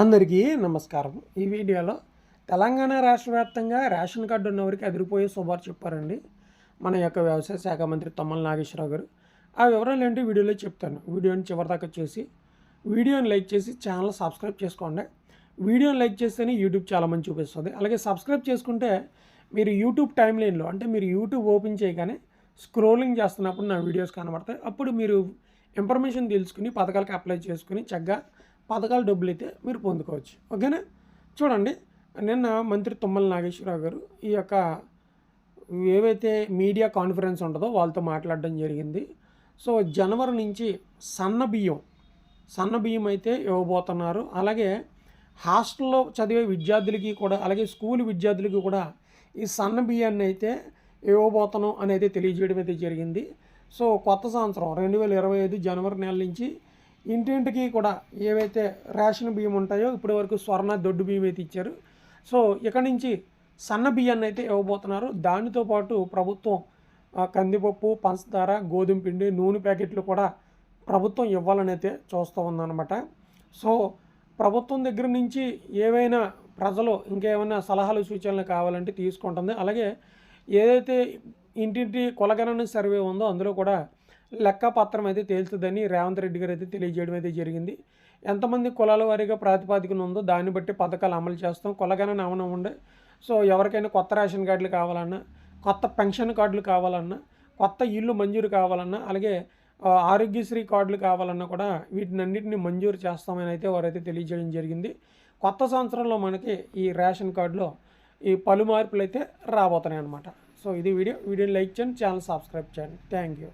అందరికీ నమస్కారం. ఈ వీడియోలో తెలంగాణ రాష్ట్ర వ్యాప్తంగా రేషన్ కార్డు ఉన్నవారికి అదిరిపోయే శుభార్ చెప్పారండి. మన యొక్క వ్యవసాయ శాఖ మంత్రి తమ్మల నాగేశ్వరరావు గారు. ఆ వివరాలు ఏంటి వీడియోలో చెప్తాను. వీడియోని చివరిదాకా చూసి వీడియోని లైక్ చేసి ఛానల్ సబ్స్క్రైబ్ చేసుకోండి. వీడియోని లైక్ చేస్తేనే యూట్యూబ్ చాలా మంది చూపిస్తుంది. అలాగే సబ్స్క్రైబ్ చేసుకుంటే మీరు యూట్యూబ్ టైం లైన్లో అంటే మీరు యూట్యూబ్ ఓపెన్ చేయగానే స్క్రోలింగ్ చేస్తున్నప్పుడు నా వీడియోస్ కనబడతాయి. అప్పుడు మీరు ఇన్ఫర్మేషన్ తెలుసుకుని పథకాలకు అప్లై చేసుకుని చక్కగా పథకాల డబ్బులు అయితే మీరు పొందుకోవచ్చు. ఓకేనా? చూడండి నిన్న మంత్రి తుమ్మల నాగేశ్వరరావు గారు ఈ యొక్క ఏవైతే మీడియా కాన్ఫరెన్స్ ఉంటుందో వాళ్ళతో మాట్లాడడం జరిగింది. సో జనవరి నుంచి సన్న బియ్యం సన్న బియ్యం అయితే ఇవ్వబోతున్నారు. అలాగే హాస్టల్లో చదివే విద్యార్థులకి కూడా అలాగే స్కూల్ విద్యార్థులకి కూడా ఈ సన్న బియ్యాన్ని అయితే ఇవ్వబోతున్నాం అనేది తెలియజేయడం అయితే జరిగింది. సో కొత్త సంవత్సరం రెండు వేల ఇరవై ఐదు జనవరి నెల నుంచి ఇంటింటికి కూడా ఏవైతే రేషన్ బియ్యం ఉంటాయో ఇప్పటి వరకు స్వర్ణ దొడ్డు బియ్యం అయితే ఇచ్చారు. సో ఇక్కడి నుంచి సన్న బియ్యాన్ని అయితే ఇవ్వబోతున్నారు. దానితో పాటు ప్రభుత్వం కందిపప్పు పంచదార గోధుమ పిండి నూనె ప్యాకెట్లు కూడా ప్రభుత్వం ఇవ్వాలని అయితే చూస్తూ ఉందన్నమాట. సో ప్రభుత్వం దగ్గర నుంచి ఏవైనా ప్రజలు ఇంకేమైనా సలహాలు సూచనలు కావాలంటే తీసుకుంటుంది. అలాగే ఏదైతే ఇంటింటి కులగణన సర్వే ఉందో అందులో కూడా లెక్కపత్రం అయితే తేల్చుదని రేవంత్ రెడ్డి గారు అయితే తెలియజేయడం అయితే జరిగింది. ఎంతమంది కులాల వారీగా ప్రాతిపాదికన ఉందో దాన్ని బట్టి పథకాలు అమలు చేస్తాం. కులగానే నమనం ఉండే సో ఎవరికైనా కొత్త రేషన్ కార్డులు కావాలన్నా కొత్త పెన్షన్ కార్డులు కావాలన్నా కొత్త ఇల్లు మంజూరు కావాలన్నా అలాగే ఆరోగ్యశ్రీ కార్డులు కావాలన్నా కూడా వీటినన్నిటిని మంజూరు చేస్తామని అయితే వారైతే తెలియజేయడం జరిగింది. కొత్త సంవత్సరంలో మనకి ఈ రేషన్ కార్డులో ఈ పలు మార్పులు అయితే రాబోతున్నాయి అన్నమాట సో ఇది వీడియో వీడియోని లైక్ చేయండి ఛానల్ సబ్స్క్రైబ్ చేయండి. Thank you.